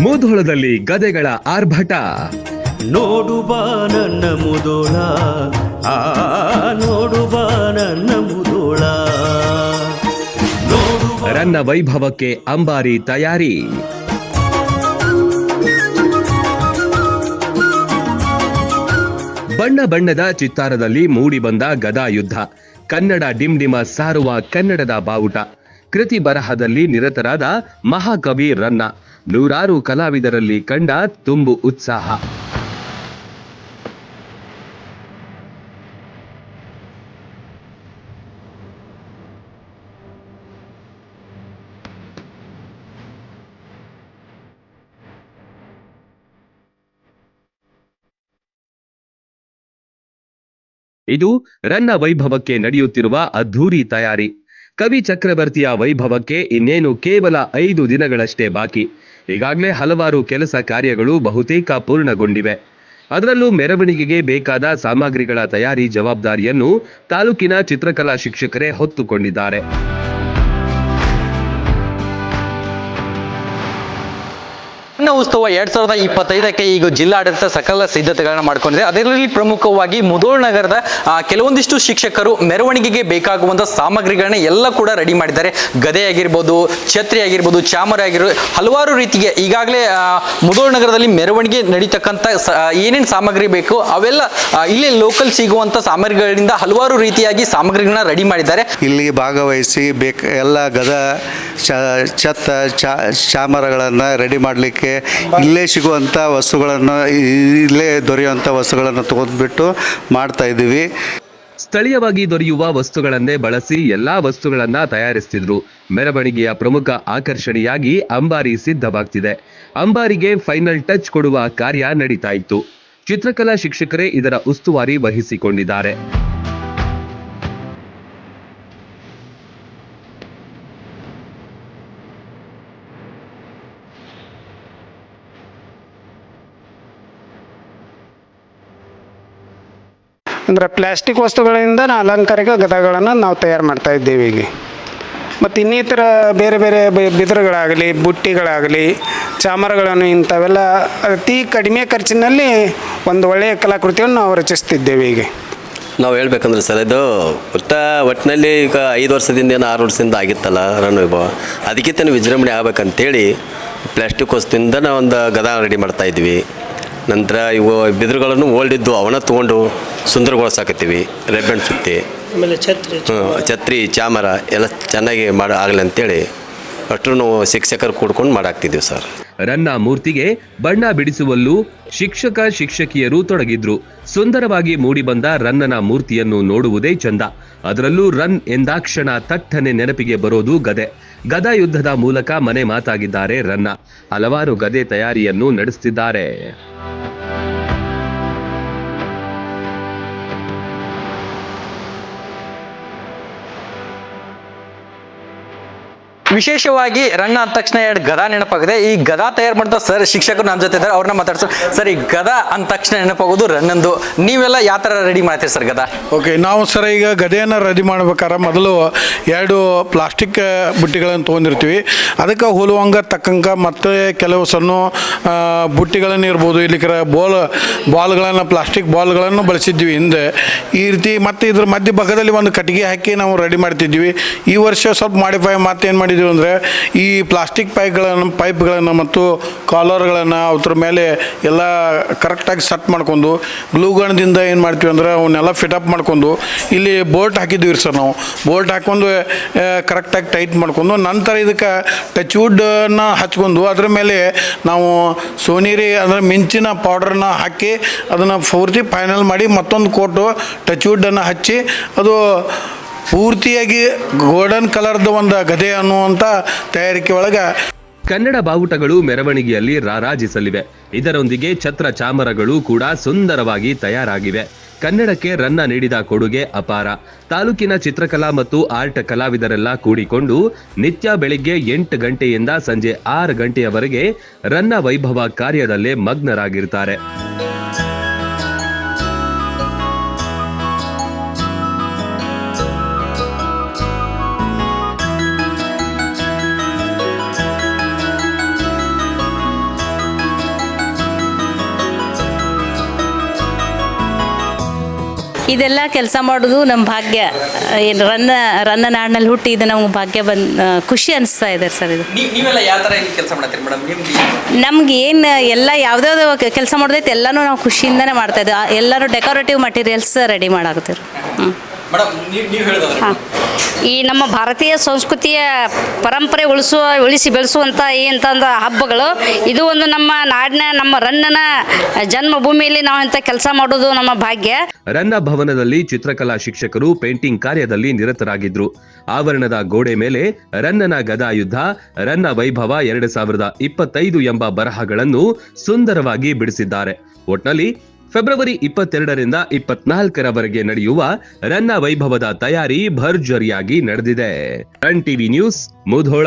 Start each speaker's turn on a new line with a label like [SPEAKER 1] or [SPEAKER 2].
[SPEAKER 1] ಮುಧೋಳದಲ್ಲಿ ಗದೆಗಳ ಆರ್ಭಟ.
[SPEAKER 2] ನೋಡು ಬಾ ನನ್ನ ಮುದೋಳ ಆ ನೋಡು ಬಾ ನನ್ನ ಮುದೋಳ.
[SPEAKER 1] ರನ್ನ ವೈಭವಕ್ಕೆ ಅಂಬಾರಿ ತಯಾರಿ. ಬಣ್ಣ ಬಣ್ಣದ ಚಿತ್ತಾರದಲ್ಲಿ ಮೂಡಿಬಂದ ಗದಾ ಯುದ್ಧ. ಕನ್ನಡ ಡಿಂಡಿಮ ಸಾರುವ ಕನ್ನಡದ ಬಾವುಟ. ಕೃತಿ ಬರಹದಲ್ಲಿ ನಿರತರಾದ ಮಹಾಕವಿ ರನ್ನ. ನೂರಾರು ಕಲಾವಿದರಲ್ಲಿ ಕಂಡ ತುಂಬು ಉತ್ಸಾಹ. ಇದು ರನ್ನ ವೈಭವಕ್ಕೆ ನಡೆಯುತ್ತಿರುವ ಅದ್ಧೂರಿ ತಯಾರಿ. ಕವಿ ಚಕ್ರವರ್ತಿಯ ವೈಭವಕ್ಕೆ ಇನ್ನೇನು ಕೇವಲ ಐದು ದಿನಗಳಷ್ಟೇ ಬಾಕಿ. ಈಗಾಗಲೇ ಹಲವಾರು ಕೆಲಸ ಕಾರ್ಯಗಳು ಬಹುತೇಕ ಪೂರ್ಣಗೊಂಡಿವೆ. ಅದರಲ್ಲೂ ಮೆರವಣಿಗೆಗೆ ಬೇಕಾದ ಸಾಮಗ್ರಿಗಳ ತಯಾರಿ ಜವಾಬ್ದಾರಿಯನ್ನು ತಾಲೂಕಿನ ಚಿತ್ರಕಲಾ ಶಿಕ್ಷಕರೇ ಹೊತ್ತುಕೊಂಡಿದ್ದಾರೆ.
[SPEAKER 3] ರನ್ನ ಉತ್ಸವ ಎರಡ್ ಸಾವಿರದ ಇಪ್ಪತ್ತೈದಕ್ಕೆ ಈಗ ಜಿಲ್ಲಾಡಳಿತ ಸಕಲ ಸಿದ್ಧತೆಗಳನ್ನ ಮಾಡ್ಕೊಂಡಿದೆ. ಅದರಲ್ಲಿ ಪ್ರಮುಖವಾಗಿ ಮುದೋಳ್ ನಗರದ ಕೆಲವೊಂದಿಷ್ಟು ಶಿಕ್ಷಕರು ಮೆರವಣಿಗೆಗೆ ಬೇಕಾಗುವಂತ ಸಾಮಗ್ರಿಗಳನ್ನ ಎಲ್ಲ ಕೂಡ ರೆಡಿ ಮಾಡಿದ್ದಾರೆ. ಗದೆ ಆಗಿರ್ಬೋದು, ಛತ್ರಿ ಆಗಿರ್ಬೋದು, ಚಾಮರ ಆಗಿರ್ಬೋದು, ಹಲವಾರು ರೀತಿಗೆ ಈಗಾಗಲೇ ಮುದೋಳ್ ನಗರದಲ್ಲಿ ಮೆರವಣಿಗೆ ನಡೀತಕ್ಕಂಥ ಏನೇನು ಸಾಮಗ್ರಿ ಬೇಕು ಅವೆಲ್ಲ ಇಲ್ಲಿ ಲೋಕಲ್ ಸಿಗುವಂತ ಸಾಮಗ್ರಿಗಳಿಂದ ಹಲವಾರು ರೀತಿಯಾಗಿ ಸಾಮಗ್ರಿಗಳನ್ನ ರೆಡಿ ಮಾಡಿದ್ದಾರೆ.
[SPEAKER 4] ಇಲ್ಲಿ ಭಾಗವಹಿಸಿ ಬೇಕ, ಎಲ್ಲ ಗದ ಛತ್ತ ಚಾಮರಗಳನ್ನು ರೆಡಿ ಮಾಡಲಿಕ್ಕೆ ಇಲ್ಲೇ ಸಿಗುವಂಥ ವಸ್ತುಗಳನ್ನು ಇಲ್ಲೇ ದೊರೆಯುವಂಥ ವಸ್ತುಗಳನ್ನು ತೊಗೊಂಡ್ಬಿಟ್ಟು ಮಾಡ್ತಾ ಇದ್ದೀವಿ.
[SPEAKER 1] ಸ್ಥಳೀಯವಾಗಿ ದೊರೆಯುವ ವಸ್ತುಗಳನ್ನೇ ಬಳಸಿ ಎಲ್ಲಾ ವಸ್ತುಗಳನ್ನ ತಯಾರಿಸ್ತಿದ್ರು. ಮೆರವಣಿಗೆಯ ಪ್ರಮುಖ ಆಕರ್ಷಣೆಯಾಗಿ ಅಂಬಾರಿ ಸಿದ್ಧವಾಗ್ತಿದೆ. ಅಂಬಾರಿಗೆ ಫೈನಲ್ ಟಚ್ ಕೊಡುವ ಕಾರ್ಯ ನಡೀತಾ ಇತ್ತು. ಚಿತ್ರಕಲಾ ಶಿಕ್ಷಕರೇ ಇದರ ಉಸ್ತುವಾರಿ ವಹಿಸಿಕೊಂಡಿದ್ದಾರೆ.
[SPEAKER 5] ಅಂದರೆ ಪ್ಲಾಸ್ಟಿಕ್ ವಸ್ತುಗಳಿಂದ ಅಲಂಕಾರಿಕ ಗದಗಳನ್ನು ನಾವು ತಯಾರು ಮಾಡ್ತಾ ಇದ್ದೇವೆ ಈಗ. ಮತ್ತು ಇನ್ನಿತರ ಬೇರೆ ಬೇರೆ ಬಿದಿರುಗಳಾಗಲಿ, ಬುಟ್ಟಿಗಳಾಗಲಿ, ಚಾಮರಗಳನ್ನು ಇಂಥವೆಲ್ಲ ಅತಿ ಕಡಿಮೆ ಖರ್ಚಿನಲ್ಲಿ ಒಂದು ಒಳ್ಳೆಯ ಕಲಾಕೃತಿಯನ್ನು ನಾವು ರಚಿಸ್ತಿದ್ದೇವೆ ಈಗ.
[SPEAKER 6] ನಾವು ಹೇಳ್ಬೇಕಂದ್ರೆ ಸರ್, ಇದು ಒಟ್ಟ ಒಟ್ಟಿನಲ್ಲಿ ಈಗ ಐದು ವರ್ಷದಿಂದ ಏನು ಆರು ವರ್ಷದಿಂದ ಆಗಿತ್ತಲ್ಲ ರನ್ ವಿಭವ ಅದಕ್ಕಿಂತ ವಿಜೃಂಭಣೆ ಆಗ್ಬೇಕಂತೇಳಿ ಪ್ಲಾಸ್ಟಿಕ್ ವಸ್ತುವಿಂದ ಒಂದು ಗದ ರೆಡಿ ಮಾಡ್ತಾ ಇದ್ವಿ. ನಂತರ ಇವು ಬಿದಿರುಗಳನ್ನು ಓಲ್ಡಿದ್ದು ಅವನ್ನ ತೊಗೊಂಡು ಸುಂದರಗೊಳಿಸಾಕತ್ತೀವಿ ರೆಬ್ಬೆಣ್ ಸುತ್ತಿ.
[SPEAKER 7] ಆಮೇಲೆ ಛತ್ರಿ
[SPEAKER 6] ಛತ್ರಿ ಚಾಮರ ಎಲ್ಲ ಚೆನ್ನಾಗಿ ಮಾಡ ಆಗಲಿ ಅಂತೇಳಿ ಅಷ್ಟು ನಾವು ಶಿಕ್ಷಕರು ಕೂಡ್ಕೊಂಡು ಮಾಡಾಕ್ತಿದ್ದೀವಿ ಸರ್.
[SPEAKER 1] ರನ್ನ ಮೂರ್ತಿಗೆ ಬಣ್ಣ ಬಿಡಿಸುವಲ್ಲೂ ಶಿಕ್ಷಕ ಶಿಕ್ಷಕಿಯರು ತೊಡಗಿದ್ರು. ಸುಂದರವಾಗಿ ಮೂಡಿಬಂದ ರನ್ನನ ಮೂರ್ತಿಯನ್ನು ನೋಡುವುದೇ ಚಂದ. ಅದರಲ್ಲೂ ರನ್ ಎಂದಾಕ್ಷಣ ತಟ್ಟನೆ ನೆನಪಿಗೆ ಬರೋದು ಗದೆ. ಗದಾ ಯುದ್ಧದ ಮೂಲಕ ಮನೆ ಮಾತಾಗಿದ್ದಾರೆ ರನ್ನ. ಹಲವಾರು ಗದೆ ತಯಾರಿಯನ್ನು ನಡೆಸುತ್ತಿದ್ದಾರೆ Thank you.
[SPEAKER 3] ವಿಶೇಷವಾಗಿ ರನ್ನ ಅಂದ ತಕ್ಷಣ ಎರಡು ಗದಾ ನೆನಪಾಗಿದೆ. ಈ ಗದಾ ತಯಾರು ಮಾಡಿದ ಸರ್ ಶಿಕ್ಷಕರು ನಮ್ಮ ಜೊತೆ ಇದ್ದಾರೆ, ಅವ್ರನ್ನ ಮಾತಾಡ್ಸೋ. ಸರ್, ಈ ಗದಾ ಅಂದ ತಕ್ಷಣ ನೆನಪಾಗೋದು ರನ್ನಂದು ನೀವೆಲ್ಲ ಯಾವ ಥರ ರೆಡಿ ಮಾಡ್ತೀರಿ ಸರ್ ಗದಾ?
[SPEAKER 8] ಓಕೆ, ನಾವು ಸರ್ ಈಗ ಗದೆಯನ್ನು ರೆಡಿ ಮಾಡ್ಬೇಕಾದ್ರೆ ಮೊದಲು ಎರಡು ಪ್ಲಾಸ್ಟಿಕ್ ಬುಟ್ಟಿಗಳನ್ನು ತೊಗೊಂಡಿರ್ತೀವಿ. ಅದಕ್ಕೆ ಹೋಲುವಂಗ ತಕ್ಕಂಗೆ ಮತ್ತೆ ಕೆಲವು ಸಣ್ಣ ಬುಟ್ಟಿಗಳನ್ನು ಇರ್ಬೋದು. ಇಲ್ಲಿ ಬೋಲ್ ಬಾಲ್, ಬಾಲ್ಗಳನ್ನು ಪ್ಲಾಸ್ಟಿಕ್ ಬಾಲ್ಗಳನ್ನು ಬಳಸಿದ್ವಿ ಹಿಂದೆ. ಈ ರೀತಿ ಮತ್ತು ಇದ್ರ ಮಧ್ಯ ಭಾಗದಲ್ಲಿ ಒಂದು ಕಟ್ಟಿಗೆ ಹಾಕಿ ನಾವು ರೆಡಿ ಮಾಡ್ತಿದ್ವಿ. ಈ ವರ್ಷ ಸ್ವಲ್ಪ ಮಾಡಿಫೈ ಮತ್ತೆ ಏನು ಮಾಡಿದ್ವಿ ಅಂದರೆ ಈ ಪ್ಲಾಸ್ಟಿಕ್ ಪೈಪ್ಗಳನ್ನು ಪೈಪ್ಗಳನ್ನು ಮತ್ತು ಕಾಲರ್ಗಳನ್ನು ಅದ್ರ ಮೇಲೆ ಎಲ್ಲ ಕರೆಕ್ಟಾಗಿ ಸೆಟ್ ಮಾಡ್ಕೊಂಡು ಗ್ಲೂಗಣದಿಂದ ಏನು ಮಾಡ್ತೀವಿ ಅಂದ್ರೆ ಅವನ್ನೆಲ್ಲ ಫಿಟಪ್ ಮಾಡ್ಕೊಂಡು ಇಲ್ಲಿ ಬೋಲ್ಟ್ ಹಾಕಿದ್ದೀವಿ ಸರ್ ನಾವು. ಬೋಲ್ಟ್ ಹಾಕ್ಕೊಂಡು ಕರೆಕ್ಟಾಗಿ ಟೈಟ್ ಮಾಡ್ಕೊಂಡು ನಂತರ ಇದಕ್ಕೆ ಟಚ್ ವುಡ್ನ ಹಚ್ಕೊಂಡು ಅದ್ರ ಮೇಲೆ ನಾವು ಸೋನಿರಿ ಅಂದರೆ ಮಿಂಚಿನ ಪೌಡ್ರನ್ನ ಹಾಕಿ ಅದನ್ನು ಪೂರ್ತಿ ಫೈನಲ್ ಮಾಡಿ ಮತ್ತೊಂದು ಕೋಟು ಟಚ್ ವುಡ್ಡನ್ನು ಹಚ್ಚಿ ಅದು ಪೂರ್ತಿಯಾಗಿ ಗೋಲ್ಡನ್ ಕಲರ್ದು ಒಂದು ಗದೆ ಅನ್ನುವಂಥ ತಯಾರಿಕೆ ಒಳಗೆ
[SPEAKER 1] ಕನ್ನಡ ಬಾವುಟಗಳು ಮೆರವಣಿಗೆಯಲ್ಲಿ ರಾರಾಜಿಸಲಿವೆ. ಇದರೊಂದಿಗೆ ಛತ್ರ ಚಾಮರಗಳು ಕೂಡ ಸುಂದರವಾಗಿ ತಯಾರಾಗಿವೆ. ಕನ್ನಡಕ್ಕೆ ರನ್ನ ನೀಡಿದ ಕೊಡುಗೆ ಅಪಾರ. ತಾಲೂಕಿನ ಚಿತ್ರಕಲಾ ಮತ್ತು ಆರ್ಟ್ ಕಲಾವಿದರೆಲ್ಲ ಕೂಡಿಕೊಂಡು ನಿತ್ಯ ಬೆಳಿಗ್ಗೆ ಎಂಟು ಗಂಟೆಯಿಂದ ಸಂಜೆ ಆರು ಗಂಟೆಯವರೆಗೆ ರನ್ನ ವೈಭವ ಕಾರ್ಯದಲ್ಲೇ ಮಗ್ನರಾಗಿರ್ತಾರೆ.
[SPEAKER 7] ಇದೆಲ್ಲ ಕೆಲಸ ಮಾಡೋದು ನಮ್ಮ ಭಾಗ್ಯ. ಏನು ರನ್ನ ರನ್ನ ನಾಡಿನಲ್ಲಿ ಹುಟ್ಟಿ ಇದು ನಮ್ಗೆ ಭಾಗ್ಯ ಬಂದ್ ಖುಷಿ ಅನಿಸ್ತಾ ಇದೆ ಸರ್ ಇದು. ನಮ್ಗೆ ಏನು ಎಲ್ಲ ಯಾವ್ದಾವ್ದು ಕೆಲಸ ಮಾಡೋದೈತೆ ಎಲ್ಲನೂ ನಾವು ಖುಷಿಯಿಂದನೇ ಮಾಡ್ತಾ ಇದ್ದೀವಿ ಎಲ್ಲರೂ ಡೆಕೋರೇಟಿವ್ ಮಟೀರಿಯಲ್ಸ್ ರೆಡಿ ಮಾಡಾಕತ್ತೀವಿ ಹ್ಞೂ
[SPEAKER 9] ಹಾಂ. ಈ ನಮ್ಮ ಭಾರತೀಯ ಸಂಸ್ಕೃತಿಯ ಪರಂಪರೆ ಉಳಿಸುವ ಉಳಿಸಿ ಬೆಳೆಸುವಂಥ ಈ ಇಂಥೊಂದು ಹಬ್ಬಗಳು ಇದು ಒಂದು ನಮ್ಮ ನಾಡಿನ ನಮ್ಮ ರನ್ನನ ಜನ್ಮಭೂಮಿಯಲ್ಲಿ ನಾವು ಇಂಥ ಕೆಲಸ ಮಾಡೋದು ನಮ್ಮ ಭಾಗ್ಯ.
[SPEAKER 1] ರನ್ನ ಭವನದಲ್ಲಿ ಚಿತ್ರಕಲಾ ಶಿಕ್ಷಕರು ಪೇಂಟಿಂಗ್ ಕಾರ್ಯದಲ್ಲಿ ನಿರತರಾಗಿದ್ರು. ಆವರಣದ ಗೋಡೆ ಮೇಲೆ ರನ್ನನ ಗದಾಯುದ್ಧ ರನ್ನ ವೈಭವ ಎರಡು ಸಾವಿರದ ಇಪ್ಪತ್ತೈದು ಎಂಬ ಬರಹಗಳನ್ನು ಸುಂದರವಾಗಿ ಬಿಡಿಸಿದ್ದಾರೆ. ಒಟ್ನಲ್ಲಿ ಫೆಬ್ರವರಿ ಇಪ್ಪತ್ತೆರಡರಿಂದ ಇಪ್ಪತ್ನಾಲ್ಕರವರೆಗೆ ನಡೆಯುವ ರನ್ನ ವೈಭವದ ತಯಾರಿ ಭರ್ಜರಿಯಾಗಿ ನಡೆದಿದೆ. Run TV news Mudhol.